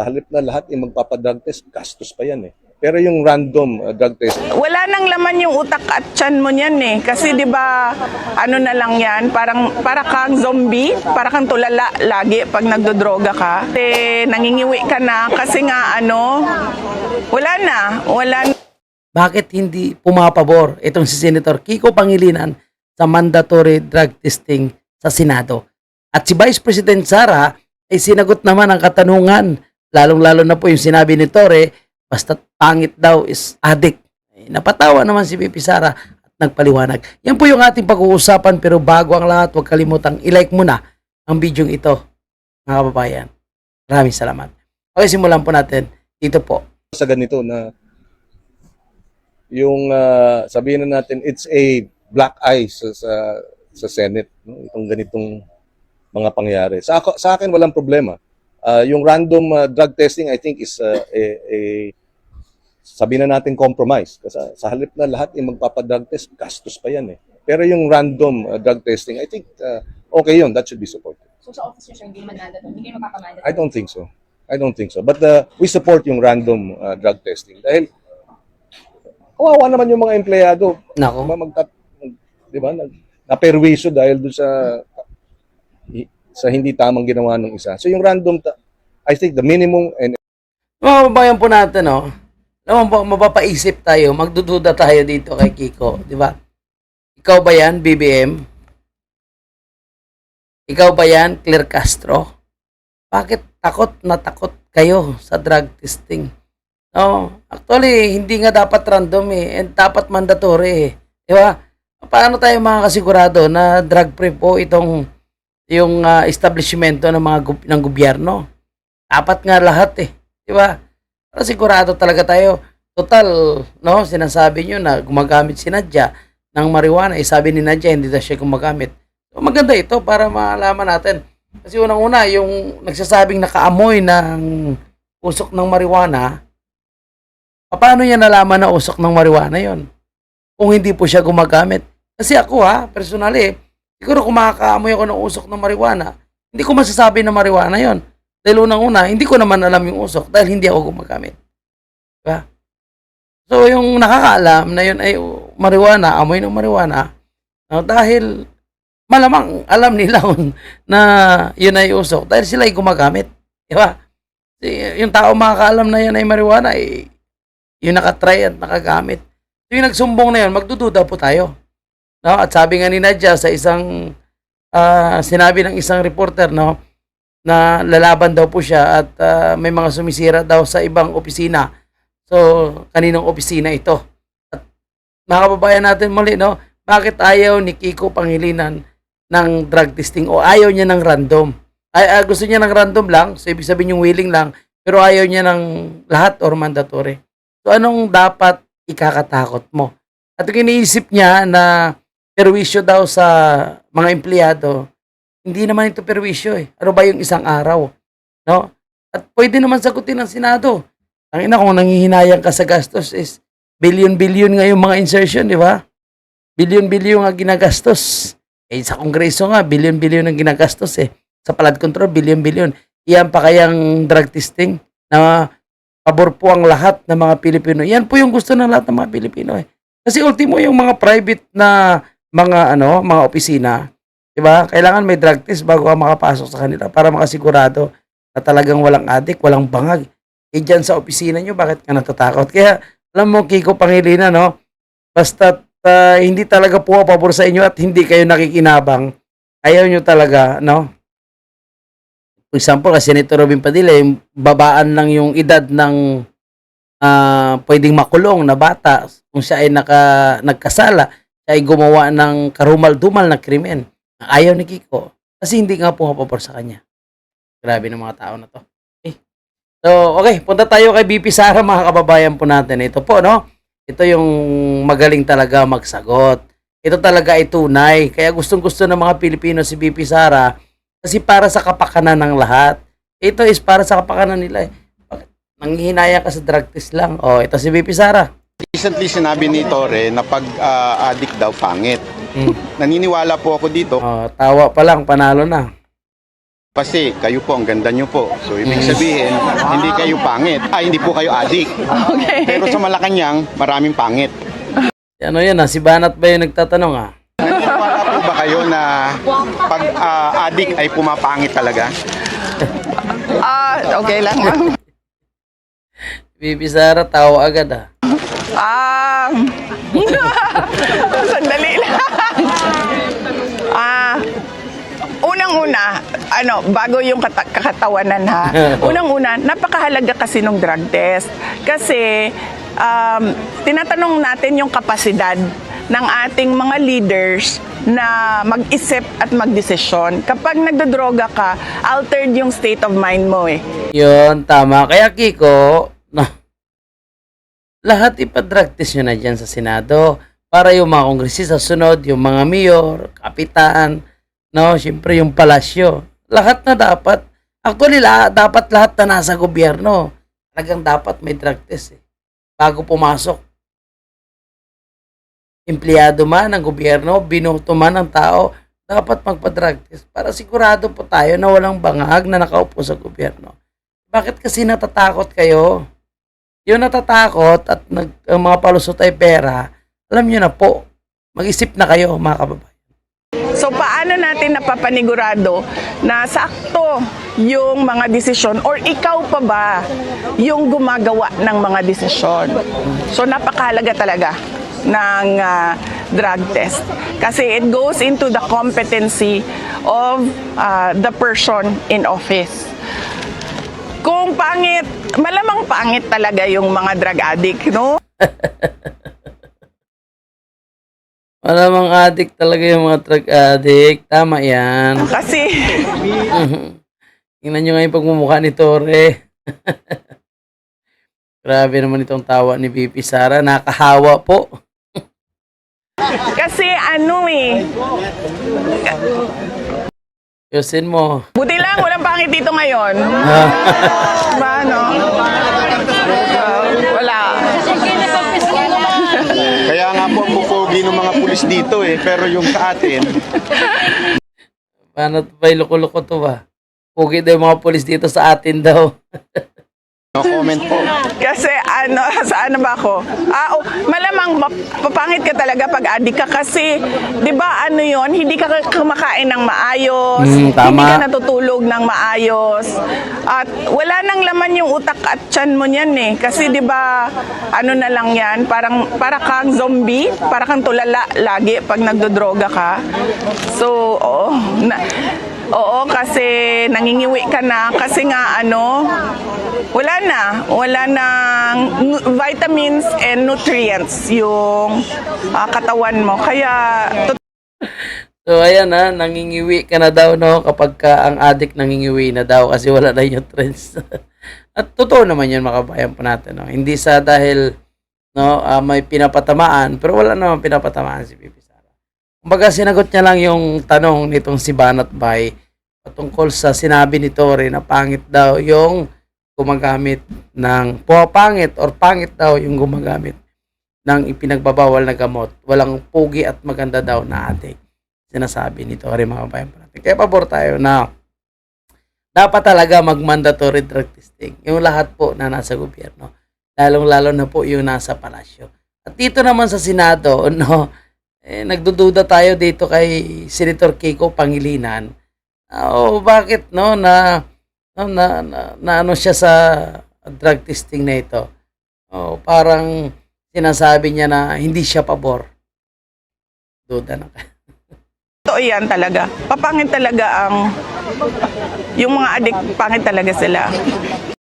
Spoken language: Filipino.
sa halip na lahat ay magpapadrug test, gastos pa yan eh. Pero yung random uh, drug test, Wala nang laman yung utak at tiyan mo niyan eh. Kasi 'di ba ano na lang 'yan, parang para kang zombie, para kang tulala lagi pag nagdodroga ka. Eh nangingiwi ka na kasi nga ano, wala na, wala na. bakit hindi pumapabor itong si Senator Kiko Pangilinan sa mandatory drug testing sa Senado. At si Vice President Sara ay sinagot naman ang katanungan, lalong-lalo na po yung sinabi ni Torre, basta pangit daw is addict. Eh, napatawa naman si Pipi Sara at nagpaliwanag. Yan po yung ating pag-uusapan pero bago ang lahat, huwag kalimutang i-like muna ang video ito, mga kababayan. Maraming salamat. Okay, simulan po natin dito po. sa ganito na yung uh, sabihin na natin it's a black eye sa sa, sa Senate no? itong ganitong mga pangyari sa ako sa akin walang problema Ah, yung random uh, drug testing I think is uh, a, a sabihin na natin compromise kasi sa halip na lahat ay magpapadrug test gastos pa yan eh pero yung random uh, drug testing I think uh, okay yun that should be supported So sa office niyo, sir, hindi mandato, hindi kayo magpapamanda. I don't think so. I don't think so. But uh, we support yung random uh, drug testing dahil kawawa naman yung mga empleyado. Nako. Ma- Magtat, mag, di ba? Nag, naperwisyo dahil doon sa sa hindi tamang ginawa ng isa. So yung random, I think the minimum and Mga kababayan po natin, no? Naman po, mapapaisip tayo, magdududa tayo dito kay Kiko, di ba? Ikaw ba yan, BBM? Ikaw ba yan, Claire Castro? Bakit takot na takot kayo sa drug testing? No, actually, hindi nga dapat random eh, and dapat mandatory eh. Di ba? Paano tayo makakasigurado na drug free po itong yung ah, establishmento ng mga ng gobyerno? Dapat nga lahat eh. Di ba? Para sigurado talaga tayo. Total, no, sinasabi nyo na gumagamit si Nadja ng marijuana. Eh, sabi ni Nadja, hindi na siya gumagamit. So, maganda ito para malaman natin. Kasi unang-una, yung nagsasabing nakaamoy ng usok ng marijuana, paano niya nalaman na usok ng marijuana yon? Kung hindi po siya gumagamit. Kasi ako ha, personally, siguro kung makakaamoy ako ng usok ng marijuana, hindi ko masasabi na marijuana yon. Dahil unang-una, hindi ko naman alam yung usok dahil hindi ako gumagamit. Diba? So, yung nakakaalam na yun ay marijuana, amoy ng marijuana, no, dahil malamang alam nila yun na yun ay usok dahil sila ay gumagamit. Diba? Yung tao makakaalam na yun ay marijuana, eh, yung nakatry at nakagamit. So, yung nagsumbong na yun, magdududa po tayo. No? At sabi nga ni Nadja sa isang, ah, sinabi ng isang reporter, no, na lalaban daw po siya at ah, may mga sumisira daw sa ibang opisina. So, kaninong opisina ito? At mga kababayan natin muli, no? Bakit ayaw ni Kiko Pangilinan ng drug testing o ayaw niya ng random? Ay, ah, gusto niya ng random lang, so ibig sabihin yung willing lang, pero ayaw niya ng lahat or mandatory. So, anong dapat ikakatakot mo? At yung niya na perwisyo daw sa mga empleyado, hindi naman ito perwisyo eh. Ano ba yung isang araw? No? At pwede naman sagutin ng Senado. Ang ina kung nangihinayang ka sa gastos is billion-billion nga yung mga insertion, di ba? Billion-billion nga ginagastos. Eh, sa Kongreso nga, billion-billion ang ginagastos eh. Sa flood control, billion-billion. Iyan pa kayang drug testing na pabor po ang lahat ng mga Pilipino. Yan po yung gusto ng lahat ng mga Pilipino eh. Kasi ultimo yung mga private na mga ano, mga opisina, 'di ba? Kailangan may drug test bago ka makapasok sa kanila para makasigurado na talagang walang adik, walang bangag. Eh dyan sa opisina nyo, bakit ka natatakot? Kaya, alam mo, Kiko Pangilinan, no? Basta hindi talaga po pabor sa inyo at hindi kayo nakikinabang, ayaw nyo talaga, no? For example, kasi Senator Robin Padilla, yung babaan lang yung edad ng ah, pwedeng makulong na bata kung siya ay naka, nagkasala, ay gumawa ng karumal-dumal na krimen. Ayaw ni Kiko. Kasi hindi nga pumapabor sa kanya. Grabe ng mga tao na to. Okay. So, okay. Punta tayo kay BP Sara, mga kababayan po natin. Ito po, no? Ito yung magaling talaga magsagot. Ito talaga ay tunay. Kaya gustong-gusto ng mga Pilipino si BP Sara kasi para sa kapakanan ng lahat. Ito is para sa kapakanan nila. Eh. Nanghihinaya ka sa drug test lang. Oh, ito si BP Sara. Recently sinabi ni Torre na pag ah, addict daw pangit. Hmm. Naniniwala po ako dito. Oh, tawa pa lang, panalo na. Kasi kayo po, ang ganda nyo po. So, ibig sabihin, hindi kayo pangit. Ay, hindi po kayo adik. Okay. Pero sa Malacanang, maraming pangit. Ano yan ah, si Banat ba yung nagtatanong ah? Naniniwala po ba kayo na pag ah, adik ay pumapangit talaga? Ah, okay lang. Bibi Sara, tawa agad ah. Ah, sandali lang. Ah, unang-una, ano, bago yung kata- kakatawanan ha. Unang-una, napakahalaga kasi ng drug test. Kasi um, tinatanong natin yung kapasidad ng ating mga leaders na mag-isip at magdesisyon. Kapag nagdodroga ka, altered yung state of mind mo eh. Yun, tama. Kaya Kiko, lahat ipadrag test nyo na dyan sa Senado para yung mga kongresista sunod, yung mga mayor, kapitan, no, syempre yung palasyo. Lahat na dapat. Actually, la, dapat lahat na nasa gobyerno. Talagang dapat may drug test eh. Bago pumasok. Empleyado man ng gobyerno, binoto man ng tao, dapat magpa-drug test para sigurado po tayo na walang bangag na nakaupo sa gobyerno. Bakit kasi natatakot kayo? Yung natatakot at nag, ang mga palusot ay pera, alam nyo na po, mag-isip na kayo mga kababayan. So paano natin napapanigurado na sakto yung mga desisyon or ikaw pa ba yung gumagawa ng mga desisyon? So napakahalaga talaga ng ah, drug test kasi it goes into the competency of ah, the person in office. Kung pangit, malamang pangit talaga yung mga drug addict, no? Malamang addict talaga yung mga drug addict. Tama yan. Kasi Tingnan nyo nga yung pagmumukha ni Tore. Grabe naman itong tawa ni BP Sara. Nakahawa po. kasi ano eh, Yusin mo. buti lang walang pangit dito ngayon. Ba, no? Ah, wala. Kaya nga po ang pupogi ng mga pulis dito eh. Pero yung sa atin, Paano ba loko-loko to ba? Pugi daw yung mga polis dito sa atin daw. No comment po. Kasi ano, sa ano ba ako? Ah, oh, malamang papangit ka talaga pag adik ka kasi 'di ba ano 'yon, hindi ka kumakain ng maayos, Mm, tama. hindi ka natutulog ng maayos. At wala nang laman yung utak at tiyan mo niyan eh. Kasi 'di ba ano na lang 'yan, parang para kang zombie, para kang tulala lagi pag nagdodroga ka. So, oo. Na, Oo, kasi nangingiwi ka na kasi nga ano, wala na, wala nang vitamins and nutrients yung ah, katawan mo. Kaya So ayan na, nangingiwi ka na daw no kapag ka ang addict nangingiwi na daw kasi wala na yung trends. At totoo naman yun makabayan po natin. No? Hindi sa dahil no, ah, may pinapatamaan pero wala naman pinapatamaan si Pipi. Kumbaga sinagot niya lang yung tanong nitong si Banat Bay patungkol sa sinabi ni Tore na pangit daw yung gumagamit ng pangit or pangit daw yung gumagamit ng ipinagbabawal na gamot. Walang pugi at maganda daw na addict sinasabi ni Tori mga po natin. Kaya pabor tayo na dapat talaga mag-mandatory drug testing. Yung lahat po na nasa gobyerno. Lalong-lalo na po yung nasa palasyo. At dito naman sa Senado, no, eh, nagdududa tayo dito kay Senator Kiko Pangilinan. Ah, oh, bakit no na na, na, na ano siya sa drug testing na ito? Oh, parang sinasabi niya na hindi siya pabor. Duda na totoo yan talaga. Papangit talaga ang yung mga adik, pangit talaga sila.